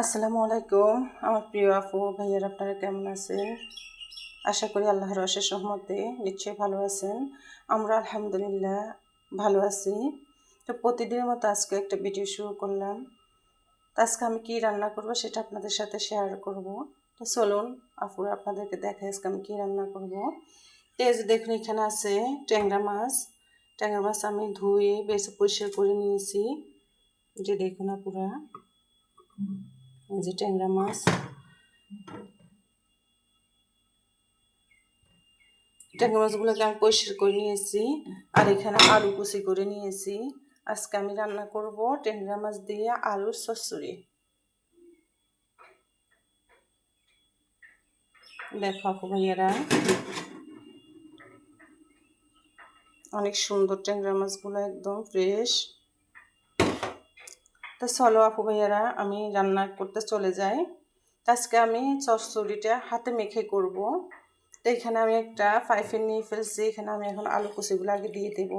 আসসালামু আলাইকুম। আমার প্রিয় আপু, ভাইয়ার আপনারা কেমন আছেন? আশা করি আল্লাহর অশেষ রহমতে নিশ্চয়ই ভালো আছেন। আমরা আলহামদুলিল্লাহ ভালো আছি। তো প্রতিদিনের মতো আজকে একটা ভিডিও শুরু করলাম। তো আজকে আমি কী রান্না করব সেটা আপনাদের সাথে শেয়ার করব। তো চলুন আপুরা আপনাদেরকে দেখে আজকে আমি কী রান্না করব। তো এই যে দেখুন, এখানে আছে ট্যাংরা মাছ। ট্যাংরা মাছ আমি ধুয়ে বেশ পরিষ্কার করে নিয়েছি। যে দেখুন আপুরা। যে ট্যাংরা মাছ ট্যাংরা মাছগুলোকে আমি পরিষ্কার করে নিয়েছি আর এখানে আলু কুচি করে নিয়েছি আজকে আমি রান্না করব ট্যাংরা মাছ দিয়ে আলুর চচ্চড়ি দেখো আপু ভাইয়ারা অনেক সুন্দর ট্যাংরা মাছগুলো একদম ফ্রেশ তো চলো আপু ভাইয়ারা, আমি রান্না করতে চলে যাই। আজকে আমি চচ্চড়িটা হাতে মেখে করব। তো এখানে আমি একটা ফাইফের নিয়ে ফেলছি, এখানে আমি এখন আলু কুচিগুলো আগে দিয়ে দেব।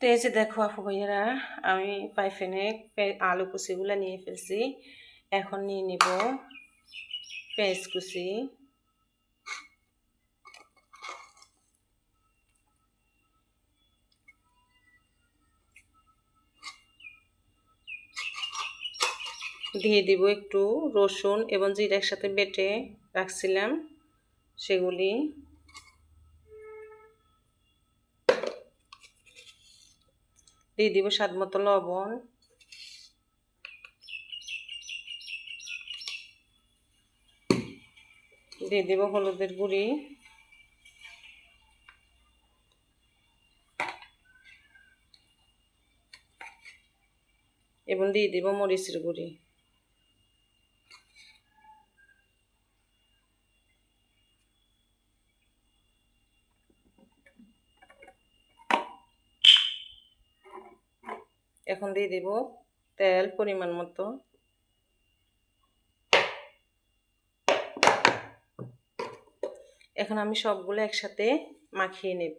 তো এই যে দেখো, আপু ভাইয়েরা, আমি পাইফেনে আলু কুচিগুলো নিয়ে ফেলছি। এখন নিয়ে নিব পেঁয়াজ কুচি। দিয়ে দিব একটু রসুন এবং জিরা একসাথে বেটে রাখছিলাম সেগুলি। দিয়ে দিব স্বাদ মতো লবণ। দিয়ে দিব হলুদের গুঁড়ি। এবং দিয়ে দিব মরিচের গুঁড়ি। এখন দিয়ে দেব তেল পরিমাণ মতো। এখন আমি সবগুলো একসাথে মাখিয়ে নেব।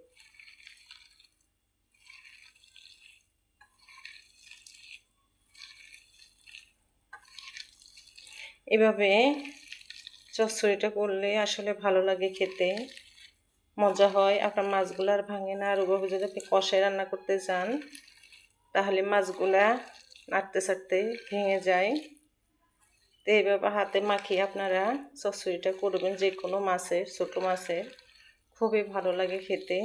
এভাবে চচ্চড়িটা করলে আসলে ভালো লাগে খেতে। মজা হয়, আপনার মাছগুলো আর ভাঙে না। আর ওভাবে যদি আপনি কষায় রান্না করতে চান তাহলে মাছগুলা নাড়তে ছাড়তে ভেঙে যায়। তো এইভাবে হাতে মাখিয়ে আপনারা চচ্চড়িটা করবেন যে কোনো মাছের, ছোটো মাছের। খুবই ভালো লাগে খেতে।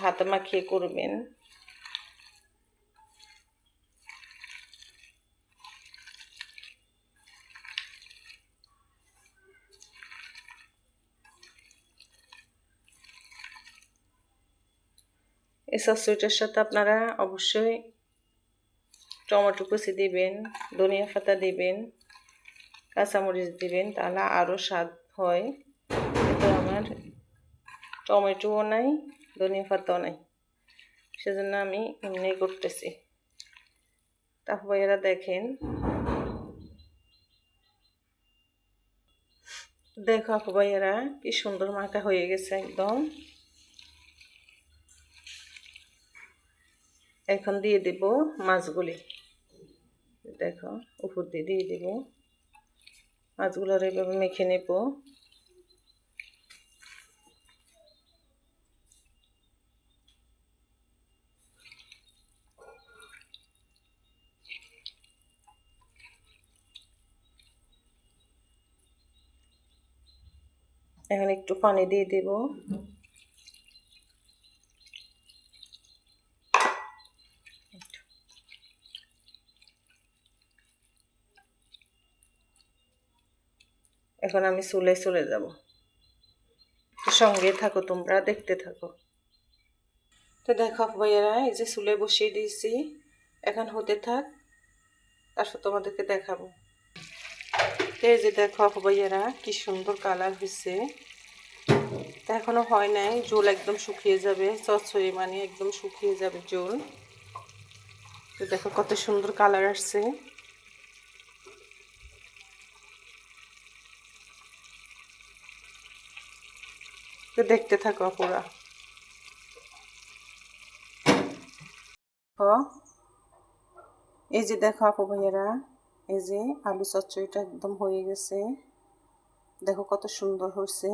হাতে মাখিয়ে করবেন। এই চচ্চড়িটার সাথে আপনারা অবশ্যই টমেটো কুচি দিবেন, ধনিয়া পাতা দিবেন, কাঁচামরিচ দিবেন, তাহলে আরও স্বাদ হয়। কিন্তু আমার টমেটোও নাই, ধনিয়া পাতাও নাই। সেজন্য আমি এমনি করতেছি। তারপর এরা দেখেন। দেখো আপু ভাইয়েরা, কি সুন্দর মাখা হয়ে গেছে একদম। এখন দিয়ে দেব মাছগুলি। দেখো, উপর দিয়ে দিয়ে দেব। মাছগুলোর এইভাবে মেখে নেব। এখন একটু পানি দিয়ে দেব। এখন আমি চুলে চলে যাব। সঙ্গে থাকো তোমরা, দেখতে থাকো। তো দেখো ভাইয়েরা, এই যে চুলে বসিয়ে দিয়েছি। এখন হতে থাক, তারপর তোমাদেরকে দেখাবো। এই যে দেখো ভাইয়েরা, কি সুন্দর কালার হয়েছে। তা এখনও হয় নাই জোল একদম শুকিয়ে যাবে, চচ্চড়ি মানে একদম শুকিয়ে যাবে জোল তো দেখো কত সুন্দর কালার আসছে। তো দেখতে থাকো পুরা এই যে দেখো আপু ভাইয়েরা, এই যে আলু চচ্চড়িটা একদম হয়ে গেছে। দেখো কত সুন্দর হয়েছে।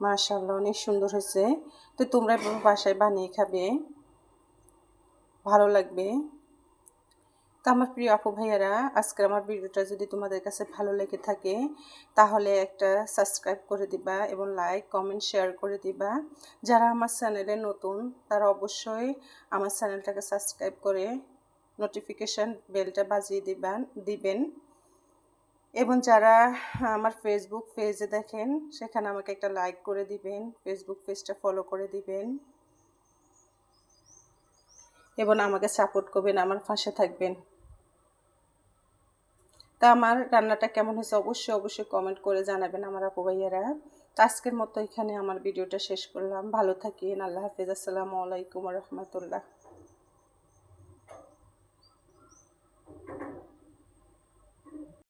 মাশাল্লাহ অনেক সুন্দর হয়েছে। তো তোমরা বাসায় বানিয়ে খাবে, ভালো লাগবে। তো আমার প্রিয় আপু ভাইয়ারা আজকে আমার ভিডিওটা যদি তোমাদের কাছে ভালো লেগে থাকে, তাহলে একটা সাবস্ক্রাইব করে দিবা এবং লাইক কমেন্ট শেয়ার করে দিবা। যারা আমার চ্যানেলে নতুন, তারা অবশ্যই আমার চ্যানেলটাকে সাবস্ক্রাইব করে নোটিফিকেশান বেলটা বাজিয়ে দিবেন দিবেন। এবং যারা আমার ফেসবুক পেজে দেখেন, সেখানে আমাকে একটা লাইক করে দিবেন ফেসবুক পেজটা ফলো করে দিবেন। এবং আমাকে সাপোর্ট করবেন, আমার পাশে থাকবেন। তা আমার রান্নাটা কেমন হয়েছে অবশ্যই অবশ্যই কমেন্ট করে জানাবেন আমার আপু ভাইয়ারা। তো আজকের মতো এখানে আমার ভিডিওটা শেষ করলাম। ভালো থাকেন, আল্লাহ হাফিজ। আসসালামু আলাইকুম রহমতুল্লাহ।